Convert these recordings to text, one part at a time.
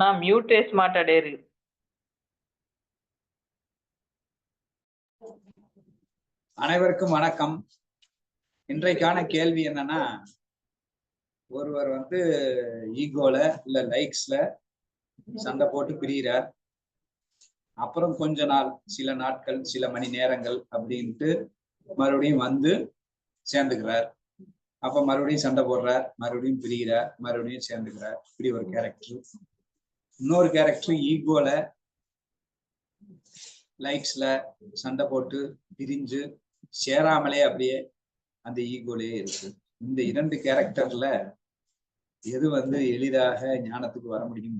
நான் ನಾ ಮ್ಯೂಟೇಸ್ ಮಾತಾಡೇರಿ அனைவருக்கும் வணக்கம். இன்றைக்கான கேள்வி என்னன்னா ஒருவர் வந்து ஈகோல இல்ல லைக்ஸ்ல சண்டை போட்டு பிரியிறார். அப்புறம் கொஞ்ச நாள் சில நாட்கள் சில மணி நேரங்கள் அப்படின்ட்டு மறுபடியும் வந்து சேர்ந்துக்கிறார். அப்ப மறுபடியும் சண்டை போடுறார் மறுபடியும் பிரிகிறார் மறுபடியும் சேர்ந்துக்கிறார். இப்படி ஒரு கேரக்டர் இன்னொரு கேரக்டர் ஈகோல லைக்ஸ்ல சண்டை போட்டு பிரிஞ்சு சேராமலே அப்படியே அந்த ஈகோலே இருக்கு. இந்த இரண்டு கேரக்டர்ல எது வந்து எளிதாக ஞானத்துக்கு வர முடியும்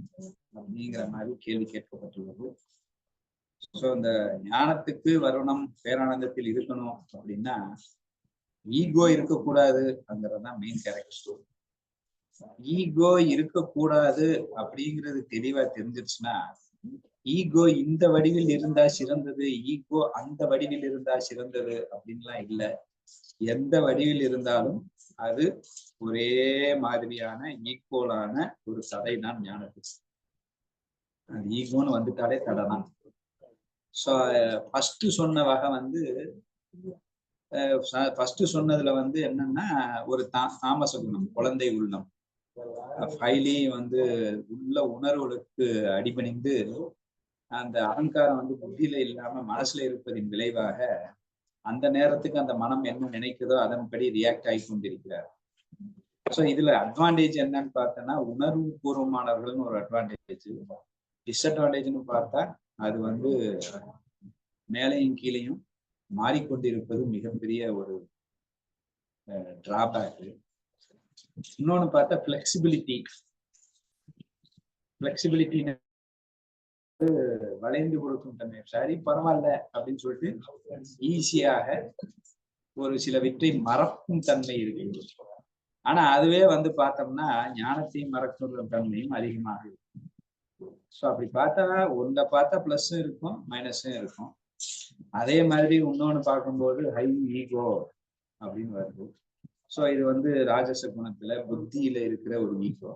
அப்படிங்கிற மாதிரி கேள்வி கேட்கப்பட்டுள்ளது. ஸோ இந்த ஞானத்துக்கு வரணும் பேரானந்தத்தில் இருக்கணும் அப்படின்னா ஈகோ இருக்கக்கூடாது அங்கிறதுதான் மெயின் கேரக்டர் ஈகோ இருக்கக்கூடாது அப்படிங்கிறது தெளிவா தெரிஞ்சிருச்சுன்னா ஈகோ இந்த வடிவில் இருந்தா சிறந்தது ஈகோ அந்த வடிவில் இருந்தா சிறந்தது அப்படின்லாம் இல்ல. எந்த வடிவில் இருந்தாலும் அது ஒரே மாதிரியான ஈக்குவலான ஒரு தடை தான் ஞானத்துக்கு அது ஈகோன்னு வந்துட்டாலே தடை தான் ஸோ ஃபர்ஸ்ட் சொன்ன வகை வந்து ஃபர்ஸ்ட் சொன்னதுல வந்து என்னன்னா ஒரு தா தாமச குணம் குழந்தை உள்ளம். ஹைலி வந்து உள்ள உணர்வுகளுக்கு அடிபணிந்து அந்த அகங்காரம் வந்து புத்தியில இல்லாம மனசுல இருப்பதின் விளைவாக அந்த நேரத்துக்கு அந்த மனம் என்ன நினைக்குதோ அதன்படி ரியாக்ட் ஆகி கொண்டிருக்கிறார். ஸோ இதுல அட்வான்டேஜ் என்னன்னு பார்த்தோன்னா உணர்வு பூர்வமானவர்கள்னு ஒரு அட்வான்டேஜ் டிஸ்அட்வான்டேஜ்னு பார்த்தா அது வந்து மேலையும் கீழையும் மாறிக்கொண்டிருப்பது மிகப்பெரிய ஒரு டிராபேக் இன்னொன்னு பார்த்தா பிளெக்சிபிலிட்டி பிளெக்சிபிலிட்டி வளைந்து கொடுக்கும் தன்மை. சரி பரவாயில்ல அப்படின்னு சொல்லிட்டு ஈஸியாக ஒரு சில விற்றை மறக்கும் தன்மை இருக்கு. ஆனா அதுவே வந்து பார்த்தோம்னா ஞானத்தையும் மறக்கிற தன்மையும் அதிகமாக இருக்கும். ஸோ அப்படி பார்த்தா ஒன்றை பார்த்தா பிளஸ்ஸும் இருக்கும் மைனஸும் இருக்கும். அதே மாதிரி இன்னொன்னு பார்க்கும்போது ஹை ஈகோ அப்படின்னு வருது. ஸோ இது வந்து ராஜச குணத்துல புத்தியில இருக்கிற ஒரு ஈகோ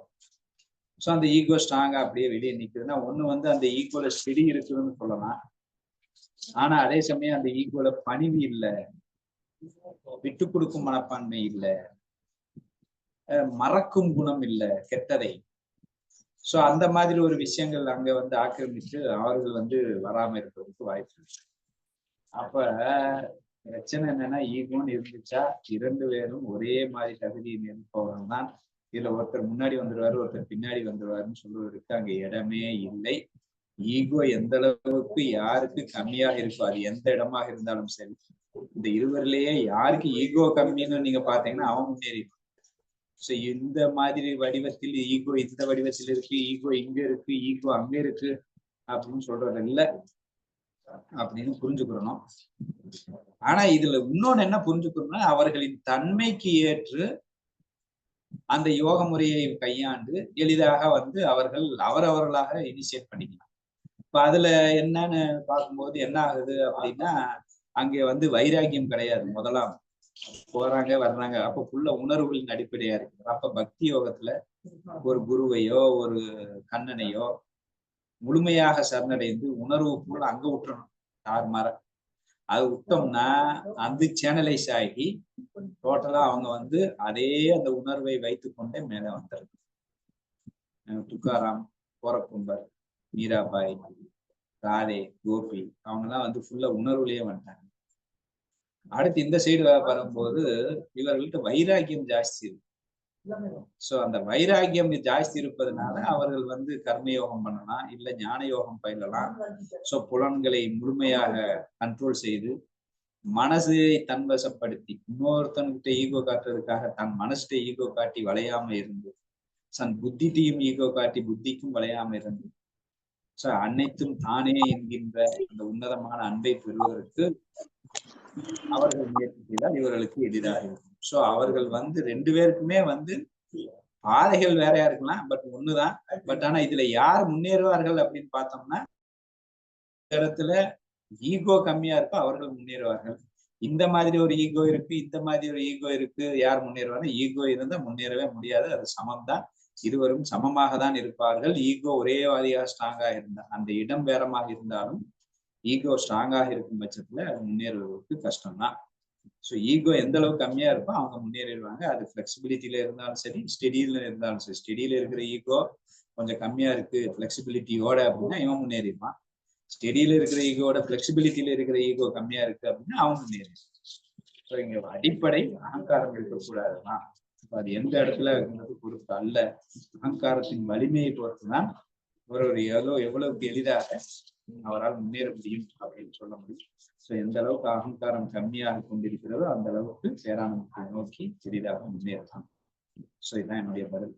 ஸோ அந்த ஈகோ ஸ்ட்ராங்கா அப்படியே வெளியே நிற்குதுன்னா ஒண்ணு வந்து அந்த ஈகோல செடி இருக்குதுன்னு சொல்லலாம். ஆனா அதே சமயம் அந்த ஈகோல பணிவு இல்லை. விட்டு கொடுக்கும் மனப்பான்மை இல்லை. மறக்கும் குணம் இல்லை கெட்டதை. ஸோ அந்த மாதிரி ஒரு விஷயங்கள் அங்க வந்து ஆக்கிரமித்து அவர்கள் வந்து வராம இருக்கிறதுக்கு வாய்ப்பு இருக்கு. அப்ப பிரச்சனை என்னன்னா ஈகோன்னு இருந்துச்சா இரண்டு பேரும் ஒரே மாதிரி தகுதியில் இருப்பவர்கள் தான். இதுல ஒருத்தர் முன்னாடி வந்துடுவாரு ஒருத்தர் பின்னாடி வந்துடுவாருன்னு சொல்றதுக்கு அங்க இடமே இல்லை. ஈகோ எந்த அளவுக்கு யாருக்கு கம்மியாக இருக்கோ அது எந்த இடமாக இருந்தாலும் சரி இந்த இருவரிலேயே யாருக்கு ஈகோ கம்மின்னு நீங்க பாத்தீங்கன்னா அவன் முன்னேறி ஸோ இந்த மாதிரி வடிவத்தில் ஈகோ இந்த வடிவத்தில் இருக்கு ஈகோ இங்க இருக்கு ஈகோ அங்க இருக்கு அப்படின்னு சொல்றது இல்லை அப்படின்னு புரிஞ்சுக்கிறணும். ஆனா இதுல இன்னொன்னு என்ன புரிஞ்சுக்கணும்னா அவர்களின் தன்மைக்கு ஏற்று அந்த யோக முறையை கையாண்டு எளிதாக வந்து அவர்கள் அவரவர்களாக இனிஷியேட் பண்ணிக்கலாம். இப்ப அதுல என்னன்னு பார்க்கும்போது என்ன ஆகுது அப்படின்னா அங்கே வந்து வைராக்கியம் கிடையாது முதலாம். போறாங்க வர்றாங்க. அப்ப ஃபுல்ல உணர்வுகளின் அடிப்படையா இருக்கு. அப்ப பக்தி யோகத்துல ஒரு குருவையோ ஒரு கண்ணனையோ முழுமையாக சரணடைந்து உணர்வு ஃபுல்லா அங்க விட்டுறணும். யார் அது விட்டோம்னா அந்த சேனலைஸ் ஆகி டோட்டலா அவங்க வந்து அதே அந்த உணர்வை வைத்து கொண்டே மேல வந்துருக்கு துக்காராம் கோரக்கும்பர் மீராபாய் ராதே கோபி அவங்கெல்லாம் வந்து ஃபுல்லா உணர்வுலயே வந்துட்டாங்க. அடுத்து இந்த சைடு வரும்போது இவர்கள்ட்ட வைராக்கியம் ஜாஸ்தி இருக்கு. சோ அந்த வைராகியம் ஜாஸ்தி இருப்பதனால அவர்கள் வந்து கர்மயோகம் பண்ணலாம் இல்ல ஞான யோகம் பயிலலாம். சோ புலன்களை முழுமையாக கண்ட்ரோல் செய்து மனசை தன்வசப்படுத்தி இன்னொருத்தன்கிட்ட ஈகோ காட்டுறதுக்காக தன் மனசிட்ட ஈகோ காட்டி வளையாம இருந்து தன் புத்திட்டையும் ஈகோ காட்டி புத்திக்கும் வளையாம இருந்து சோ அனைத்தும் தானே என்கின்ற அந்த உன்னதமான அன்பை பெறுவதற்கு அவர்கள் முயற்சி செய்தால் இவர்களுக்கு எளிதாக இருக்கும் சோ அவர்கள் வந்து ரெண்டு பேருக்குமே வந்து பாதைகள் வேறையா இருக்கலாம் பட் ஒண்ணுதான். பட் ஆனா இதுல யார் முன்னேறுவார்கள் அப்படின்னு பார்த்தோம்னா இடத்துல ஈகோ கம்மியா இருக்கோ அவர்கள் முன்னேறுவார்கள். இந்த மாதிரி ஒரு ஈகோ இருக்கு இந்த மாதிரி ஒரு ஈகோ இருக்கு யார் முன்னேறுவாங்க ஈகோ இருந்தா முன்னேறவே முடியாது அது சமம் தான் இருவரும் சமமாக தான் இருப்பார்கள். ஈகோ ஒரே வாரியாக ஸ்ட்ராங்காக இருந்தா அந்த இடம் வேறமாக இருந்தாலும் ஈகோ ஸ்ட்ராங்காக இருக்கும் பட்சத்துல அது முன்னேறுவதற்கு கஷ்டம்தான். ஸோ ஈகோ எந்த அளவுக்கு கம்மியா இருக்கோ அவங்க முன்னேறிடுவாங்க. அது ஃபிளெக்சிபிலிட்டியில இருந்தாலும் சரி ஸ்டெடியில இருந்தாலும் சரி. ஸ்டெடியில இருக்கிற ஈகோ கொஞ்சம் கம்மியா இருக்கு ஃபிளெக்சிபிலிட்டியோட அப்படின்னா இவன் முன்னேறிடுவான். ஸ்டெடியில இருக்கிற ஈகோட ஃபிளெக்சிபிலிட்டியில இருக்கிற ஈகோ கம்மியா இருக்கு அப்படின்னா அவன் முன்னேறிடுவான். ஸோ இங்க அடிப்படை அகங்காரம் இருக்கக்கூடாதுதான். அது எந்த இடத்துல இருக்கிறது பொறுத்து அல்ல. அகங்காரத்தின் வலிமையை பொறுத்துதான் ஒரு ஒரு எவ்வளோ எவ்வளவுக்கு எளிதாக அவரால் முன்னேற முடியும் அப்படின்னு சொல்ல முடியும். ஸோ எந்த அளவுக்கு அகங்காரம் கம்மியாக கொண்டிருக்கிறதோ அந்த அளவுக்கு பேரானந்தத்தை நோக்கி எளிதாக முன்னேறலாம். ஸோ இதுதான் என்னுடைய பதில்.